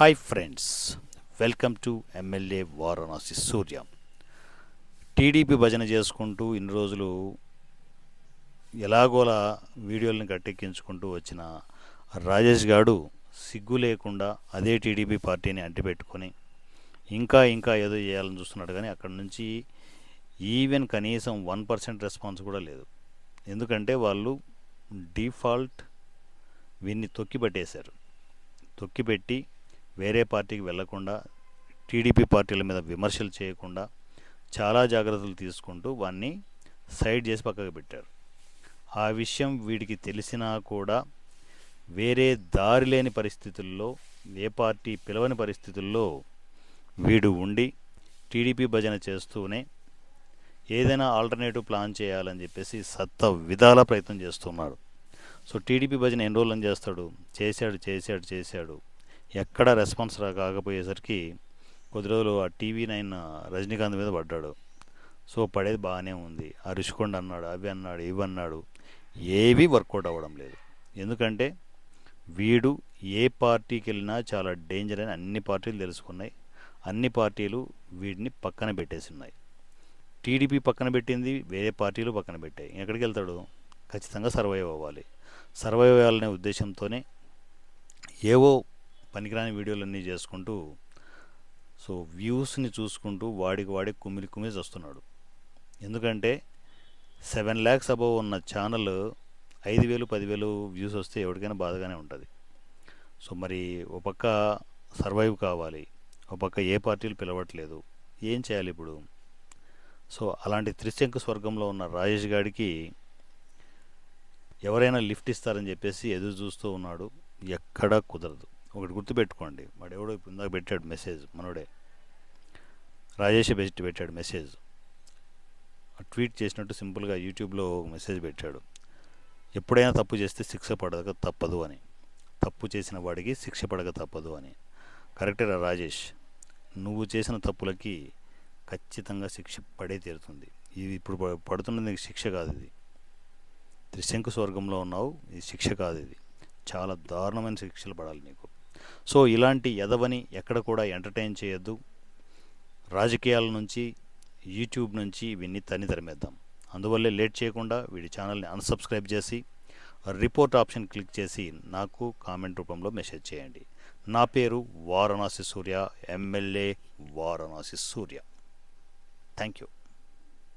Hi friends welcome to MLA Varanasi Surya TDP భజన చేసుకుంటూ ఇన్ని రోజులు ఎలాగోలా వీడియోలను గట్టెక్కించుకుంటూ వచ్చిన రాజేష్ గాడు సిగ్గు లేకుండా అదే టీడీపీ పార్టీని అంటిపెట్టుకొని ఇంకా ఇంకా ఏదో చేయాలని చూస్తున్నాడు కానీ అక్కడ నుంచి ఈవెన్ కనీసం వన్ పర్సెంట్ రెస్పాన్స్ కూడా లేదు. ఎందుకంటే వాళ్ళు డిఫాల్ట్ వీన్ని తొక్కిపెట్టేశారు. తొక్కిపెట్టి వేరే పార్టీకి వెళ్ళకుండా టీడీపీ పార్టీల మీద విమర్శలు చేయకుండా చాలా జాగ్రత్తలు తీసుకుంటూ వాన్ని సైడ్ చేసి పక్కకు పెట్టారు. ఆ విషయం వీడికి తెలిసినా కూడా వేరే దారి లేని పరిస్థితుల్లో ఏ పార్టీ పిలవని పరిస్థితుల్లో వీడు ఉండి టీడీపీ భజన చేస్తూనే ఏదైనా ఆల్టర్నేటివ్ ప్లాన్ చేయాలని చెప్పేసి సత్త విధాల ప్రయత్నం చేస్తున్నాడు. సో టీడీపీ భజన ఎన్ని రోజులని చేస్తాడు? చేశాడు చేశాడు చేశాడు. ఎక్కడ రెస్పాన్స్ కాకపోయేసరికి కొద్ది రోజులు ఆ టీవీ నైన్ రజనీకాంత్ మీద పడ్డాడు. సో పడేది బాగానే ఉంది. ఆ రుషికొండ అన్నాడు అవి అన్నాడు ఇవి అన్నాడు. ఏవి వర్కౌట్ అవ్వడం లేదు. ఎందుకంటే వీడు ఏ పార్టీకి వెళ్ళినా చాలా డేంజర్ అని అన్ని పార్టీలు తెలుసుకున్నాయి. అన్ని పార్టీలు వీడిని పక్కన పెట్టేసి ఉన్నాయి టీడీపీ పక్కన పెట్టింది వేరే పార్టీలు పక్కన పెట్టాయి. ఎక్కడికి వెళ్తాడు ఖచ్చితంగా సర్వైవ్ అవ్వాలి. సర్వైవ్ అవ్వాలనే ఉద్దేశంతోనే ఏవో పనికిరాని వీడియోలన్నీ చేసుకుంటూ సో వ్యూస్ని చూసుకుంటూ వాడికి వాడి కుమిలి కుమిలి వస్తున్నాడు. ఎందుకంటే సెవెన్ ల్యాక్స్ అబవ్ ఉన్న ఛానల్ ఐదు వేలు పదివేలు వ్యూస్ వస్తే ఎవరికైనా బాధగానే ఉంటుంది. సో మరి ఒక పక్క సర్వైవ్ కావాలి ఒక పక్క ఏ పార్టీలు పిలవట్లేదు ఏం చేయాలి ఇప్పుడు? సో అలాంటి త్రిశంకు స్వర్గంలో ఉన్న రాజేష్ గాడికి ఎవరైనా లిఫ్ట్ ఇస్తారని చెప్పేసి ఎదురు చూస్తూ ఉన్నాడు ఎక్కడా కుదరదు. ఒకటి గుర్తుపెట్టుకోండి. వాడు ఎవడో ఇప్పుడు ఇందాక పెట్టాడు మెసేజ్ మనోడే. రాజేష్ బెస్ట్ పెట్టాడు మెసేజ్. ట్వీట్ చేసినట్టు సింపుల్గా యూట్యూబ్లో ఒక మెసేజ్ పెట్టాడు. ఎప్పుడైనా తప్పు చేస్తే శిక్ష పడక తప్పదు అని. తప్పు చేసిన వాడికి శిక్ష పడక తప్పదు అని. కరెక్టేరా రాజేష్. నువ్వు చేసిన తప్పులకి ఖచ్చితంగా శిక్ష పడే తీరుతుంది. ఇది ఇప్పుడు పడుతున్నది నీకు శిక్ష కాదు ఇది. త్రిశంకు స్వర్గంలో ఉన్నావు ఇది శిక్ష కాదు ఇది. చాలా దారుణమైన శిక్షలు పడాలి నీకు. సో ఇలాంటి ఎదవని ఎక్కడ కూడా ఎంటర్టైన్ చేయొద్దు. రాజకీయాల నుంచి యూట్యూబ్ నుంచి వీడిని తన్ని తరిమేద్దాం. అందువల్లే లేట్ చేయకుండా వీడి ఛానల్ని అన్సబ్స్క్రైబ్ చేసి రిపోర్ట్ ఆప్షన్ క్లిక్ చేసి నాకు కామెంట్ రూపంలో మెసేజ్ చేయండి. నా పేరు Varanasi Surya MLA Varanasi Surya. Thank you